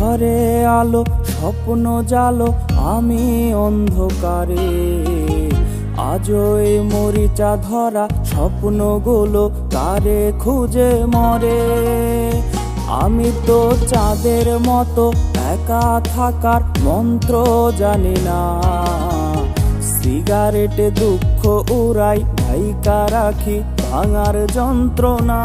ঘরে আলো, স্বপ্ন জালো, আমি অন্ধকারে। আজও মরিচা ধরা স্বপ্নগুলো কারে খুঁজে মরে? আমি তো চাঁদের মতো একা থাকার মন্ত্র জানি না। সিগারেটে দুঃখ উড়াই, ভাইকা রাখি, ভাঙার যন্ত্রণা।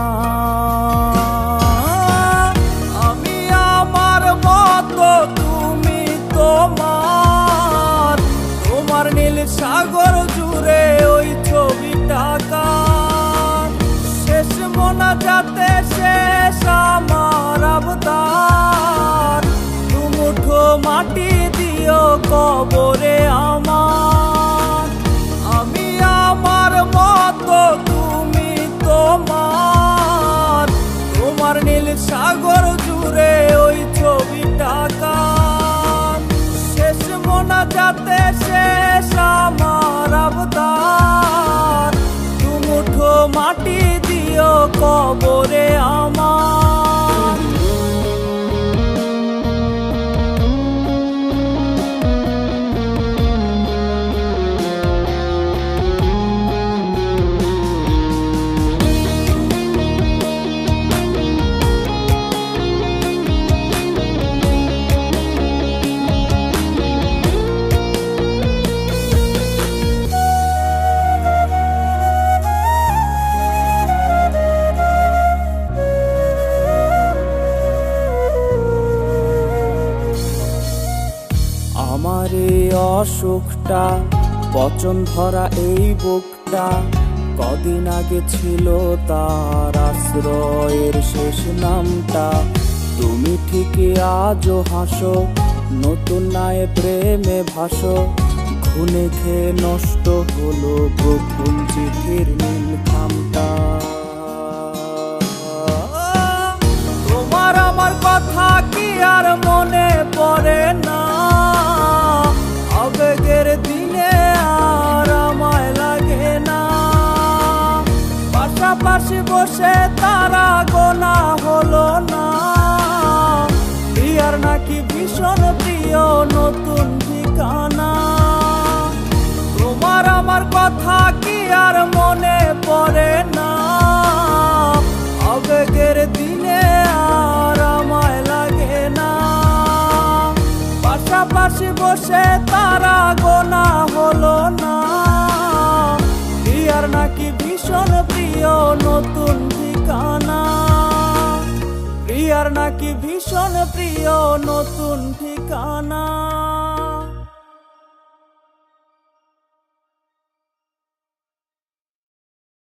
সাগর জুড়ে ওই ছবিটাকা শেষ মনা যাতে শেষ আমার আবদার। দুমুঠো মাটি দিও কবরে আমার। আমি আমার মতো তুমি তোমার। তোমার নীল সাগর জুড়ে ওই ছবিটাকা শেষ মনা যাতে শেষ আমার এই অসুখটা, পচন ধরা এই বুকটা। কদিন আগে ছিল তার আশ্রয়ের শেষ নামটা। তুমি ঠিকই আজও হাসো, নতুন নায়ে প্রেমে ভাসো। খুনে খেয়ে নষ্ট হলো বসে তারা গোনা হলো না। ইয়ার নাকি ভীষণ প্রিয় নতুন ঠিকানা। তোমার আমার কথা কি আর মনে পড়ে না। আবেগের দিনে আর আমায় লাগে না। পাশাপাশি বসে তারা গোনা হলো না। ইয়ার নাকি নতুন ঠিকানা। প্রিয়ার নাকি ভীষণ প্রিয় নতুন ঠিকানা।